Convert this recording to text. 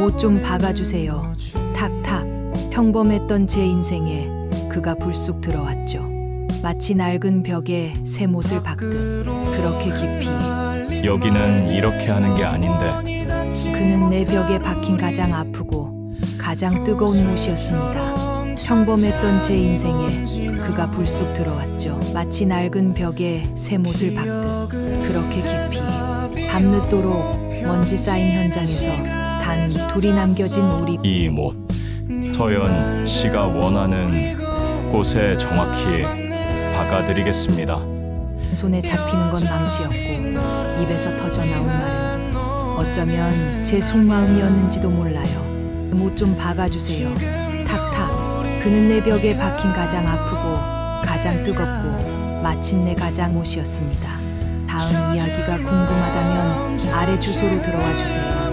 못 좀 박아주세요. 탁탁. 평범했던 제 인생에 그가 불쑥 들어왔죠. 마치 낡은 벽에 새 못을 박듯 그렇게 깊이 여기는 이렇게 하는 게 아닌데 그는 내 벽에 박힌 가장 아프고 가장 뜨거운 못이었습니다. 평범했던 제 인생에 그가 불쑥 들어왔죠. 마치 낡은 벽에 새 못을 박듯 그렇게 깊이 밤늦도록 먼지 쌓인 현장에서 단 둘이 남겨진 우리 이못 서연 씨가 원하는 곳에 정확히 박아드리겠습니다. 손에 잡히는 건 망치였고 입에서 터져 나온 말은 어쩌면 제 속마음이었는지도 몰라요. 못 좀 박아주세요. 탁탁. 그는 내 벽에 박힌 가장 아프고 가장 뜨겁고 마침내 가장 못이었습니다. 다음 이야기가 궁금하다면 아래 주소로 들어와 주세요.